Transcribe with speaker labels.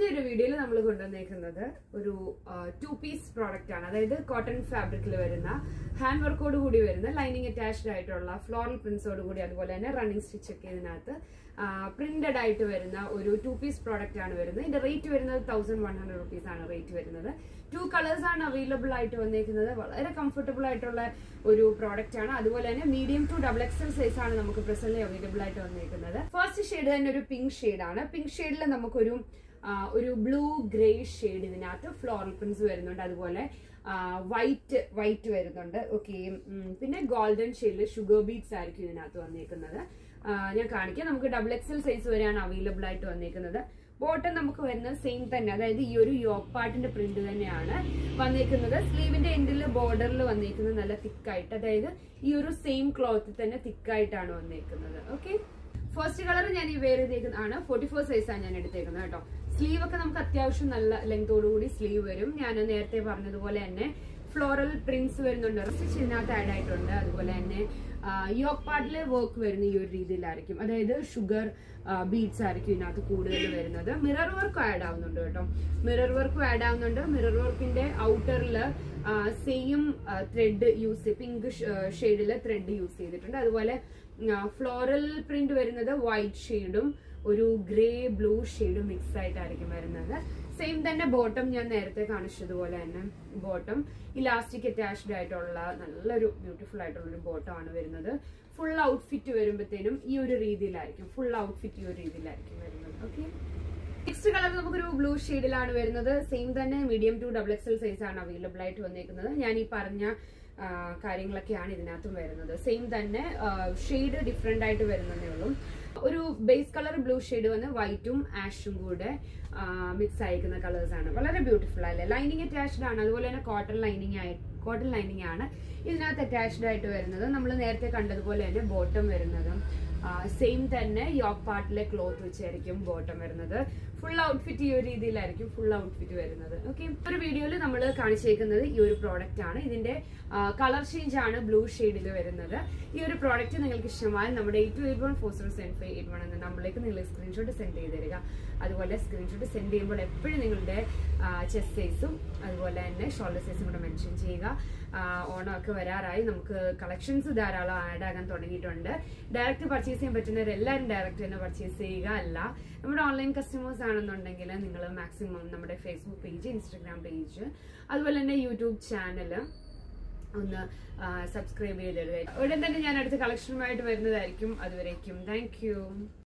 Speaker 1: പുതിയൊരു വീഡിയോയിൽ നമ്മൾ കൊണ്ടുവന്നേക്കുന്നത് ഒരു ടു പീസ് പ്രോഡക്റ്റ് ആണ്. അതായത് കോട്ടൺ ഫാബ്രിക്കിൽ വരുന്ന ഹാൻഡ് വർക്കോട് കൂടി വരുന്ന ലൈനിങ് അറ്റാച്ച്ഡ് ആയിട്ടുള്ള ഫ്ലോറൽ പ്രിന്റ്സോട് കൂടി അതുപോലെ തന്നെ റണ്ണിങ് സ്റ്റിച്ച് ഒക്കെ ഇതിനകത്ത് പ്രിന്റഡ് ആയിട്ട് വരുന്ന ഒരു ടു പീസ് പ്രോഡക്റ്റ് ആണ് വരുന്നത്. ഇതിന്റെ റേറ്റ് വരുന്നത് തൗസൻഡ് വൺ ഹൺഡ്രഡ് റുപ്പീസ് ആണ് റേറ്റ് വരുന്നത്. ടു കളേഴ്സ് ആണ് അവൈലബിൾ ആയിട്ട് വന്നേക്കുന്നത്. വളരെ കംഫർട്ടബിൾ ആയിട്ടുള്ള ഒരു പ്രോഡക്റ്റ് ആണ്. അതുപോലെ തന്നെ medium to double XL size ആണ് നമുക്ക് പ്രസന്റ് അവൈലബിൾ ആയിട്ട് വന്നേക്കുന്നത്. ഫസ്റ്റ് ഷെയ്ഡ് തന്നെ ഒരു പിങ്ക് ഷെയ്ഡ് ആണ്. പിങ്ക് ഷെയ്ഡിൽ നമുക്കൊരു ഒരു ബ്ലൂ ഗ്രേ ഷെയ്ഡ് ഇതിനകത്ത് ഫ്ലോറൽ പ്രിൻസ് വരുന്നുണ്ട്. അതുപോലെ വൈറ്റ് വൈറ്റ് വരുന്നുണ്ട്. ഓക്കെ പിന്നെ ഗോൾഡൻ ഷെയ്ഡിൽ ഷുഗർ ബീറ്റ്സ് ആയിരിക്കും ഇതിനകത്ത് വന്നേക്കുന്നത്. ഞാൻ കാണിക്കാം. നമുക്ക് ഡബിൾ എക്സൽ സൈസ് വരെയാണ് അവൈലബിൾ ആയിട്ട് വന്നേക്കുന്നത്. ബോട്ടം നമുക്ക് വരുന്നത് സെയിം തന്നെ. അതായത് ഈ ഒരു യോക്ക് പാർട്ടിന്റെ പ്രിന്റ് തന്നെയാണ് വന്നേക്കുന്നത്. സ്ലീവിന്റെ എൻഡിൽ ബോർഡറിൽ വന്നേക്കുന്നത് നല്ല തിക്കായിട്ട് അതായത് ഈ ഒരു സെയിം ക്ലോത്തിൽ തന്നെ തിക്കായിട്ടാണ് വന്നേക്കുന്നത്. ഓക്കെ ഫസ്റ്റ് കളർ ഞാൻ ഈ വേറെ ചെയ്തേക്കുന്നതാണ് ഫോർട്ടി ഫോർ സൈസാണ് ഞാൻ എടുത്തേക്കുന്നത് കേട്ടോ. സ്ലീവ് ഒക്കെ നമുക്ക് അത്യാവശ്യം നല്ല ലെങ്തോടു കൂടി സ്ലീവ് വരും. ഞാൻ നേരത്തെ പറഞ്ഞതുപോലെ തന്നെ ഫ്ലോറൽ പ്രിന്റ്സ് വരുന്നുണ്ട്. സ്റ്റിച്ച് ഇതിനകത്ത് ആഡ് ആയിട്ടുണ്ട്. അതുപോലെ തന്നെ യോക്ക് പാർട്ടിലെ വർക്ക് വരുന്ന ഈ ഒരു രീതിയിലായിരിക്കും. അതായത് ഷുഗർ ബീഡ്സ് ആയിരിക്കും ഇതിനകത്ത് കൂടുതൽ വരുന്നത്. മിറർ വർക്കും ആഡ് ആവുന്നുണ്ട് കേട്ടോ. മിറർ വർക്കും ആഡ് ആവുന്നുണ്ട്. മിറർ വർക്കിന്റെ ഔട്ടറിൽ സെയിം ത്രെഡ് യൂസ് പിങ്ക് ഷെയ്ഡിൽ ത്രെഡ് യൂസ് ചെയ്തിട്ടുണ്ട്. അതുപോലെ ഫ്ലോറൽ പ്രിന്റ് വരുന്നത് വൈറ്റ് ഷെയ്ഡും ഒരു ഗ്രേ ബ്ലൂ ഷെയ്ഡും മിക്സ് ആയിട്ടായിരിക്കും വരുന്നത്. സെയിം തന്നെ ബോട്ടം ഞാൻ നേരത്തെ കാണിച്ചതുപോലെ തന്നെ ബോട്ടം ഇലാസ്റ്റിക് അറ്റാച്ച്ഡ് ആയിട്ടുള്ള നല്ലൊരു ബ്യൂട്ടിഫുൾ ആയിട്ടുള്ള ഒരു ബോട്ടം ആണ് വരുന്നത്. ഫുൾ ഔട്ട്ഫിറ്റ് വരുമ്പോഴത്തേനും ഈ ഒരു രീതിയിലായിരിക്കും. ഫുൾ ഔട്ട്ഫിറ്റ് ഈ ഒരു രീതിയിലായിരിക്കും വരുന്നത്. ഓക്കെ നെക്സ്റ്റ് കളർ നമുക്കൊരു ബ്ലൂ ഷെയ്ഡിലാണ് വരുന്നത്. സെയിം തന്നെ medium to double XL size ആണ് അവൈലബിൾ ആയിട്ട് വന്നേക്കുന്നത്. ഞാൻ ഈ പറഞ്ഞ കാര്യങ്ങളൊക്കെയാണ് ഇതിനകത്തും വരുന്നത്. സെയിം തന്നെ ഷെയ്ഡ് ഡിഫറെന്റ് ആയിട്ട് വരുന്നതേ ഉള്ളൂ. ബേസ് കളർ ബ്ലൂ ഷെയ്ഡ് വന്ന് വൈറ്റും ആഷും കൂടെ മിക്സ് ആയിരിക്കുന്ന കളേഴ്സ് ആണ്. വളരെ ബ്യൂട്ടിഫുൾ അല്ലേ? ലൈനിങ് അറ്റാച്ച്ഡ് ആണ്. അതുപോലെ തന്നെ കോട്ടൺ ലൈനിങ് ആയി കോട്ടൺ ലൈനിങ് ആണ്. ഇതിനകത്ത് അറ്റാച്ച്ഡ് ആയിട്ട് വരുന്നത് നമ്മൾ നേരത്തെ കണ്ടതുപോലെ തന്നെ ബോട്ടം വരുന്നതും സെയിം തന്നെ യോക്ക് പാർട്ടിലെ ക്ലോത്ത് വെച്ചായിരിക്കും ബോട്ടം വരുന്നത്. ഫുൾ ഔട്ട്ഫിറ്റ് ഈ ഒരു രീതിയിലായിരിക്കും ഫുൾ ഔട്ട്ഫിറ്റ് വരുന്നത്. ഓക്കെ ഒരു വീഡിയോയിൽ നമ്മൾ കാണിച്ചേക്കുന്നത് ഈ ഒരു പ്രോഡക്റ്റ് ആണ്. ഇതിന്റെ കളർ ചേഞ്ച് ആണ് ബ്ലൂ ഷെയ്ഡിൽ വരുന്നത്. ഈ ഒരു പ്രോഡക്റ്റ് നിങ്ങൾക്ക് ഇഷ്ടമായാൽ നമ്മുടെ eight two eight one four zero seven five eight one എന്ന നമ്പറിലേക്ക് നിങ്ങൾ സ്ക്രീൻഷോട്ട് സെൻഡ് ചെയ്ത് തരിക. അതുപോലെ സ്ക്രീൻഷോട്ട് സെൻഡ് ചെയ്യുമ്പോൾ എപ്പോഴും നിങ്ങളുടെ ചെസ്റ്റ് സൈസും അതുപോലെ തന്നെ ഷോൾഡർ സൈസും കൂടെ മെൻഷൻ ചെയ്യുക. ഓണമൊക്കെ വരാറായി. നമുക്ക് കളക്ഷൻസ് ധാരാളം ആഡ് ആകാൻ തുടങ്ങിയിട്ടുണ്ട്. ഡയറക്റ്റ് പർച്ചേസ് ചെയ്യാൻ പറ്റുന്നവരെല്ലാവരും ഡയറക്റ്റ് തന്നെ പർച്ചേസ് ചെയ്യുക അല്ല. നമ്മുടെ ഓൺലൈൻ കസ്റ്റമേഴ്സ് ആണെന്നുണ്ടെങ്കിൽ നിങ്ങൾ മാക്സിമം നമ്മുടെ ഫേസ്ബുക്ക് പേജ് ഇൻസ്റ്റഗ്രാം പേജ് അതുപോലെ തന്നെ യൂട്യൂബ് ചാനൽ ഒന്ന് സബ്സ്ക്രൈബ് ചെയ്തിടുക. ഉടൻ തന്നെ ഞാൻ അടുത്ത കളക്ഷനുമായിട്ട് വരുന്നതായിരിക്കും. അതുവരേക്കും. താങ്ക്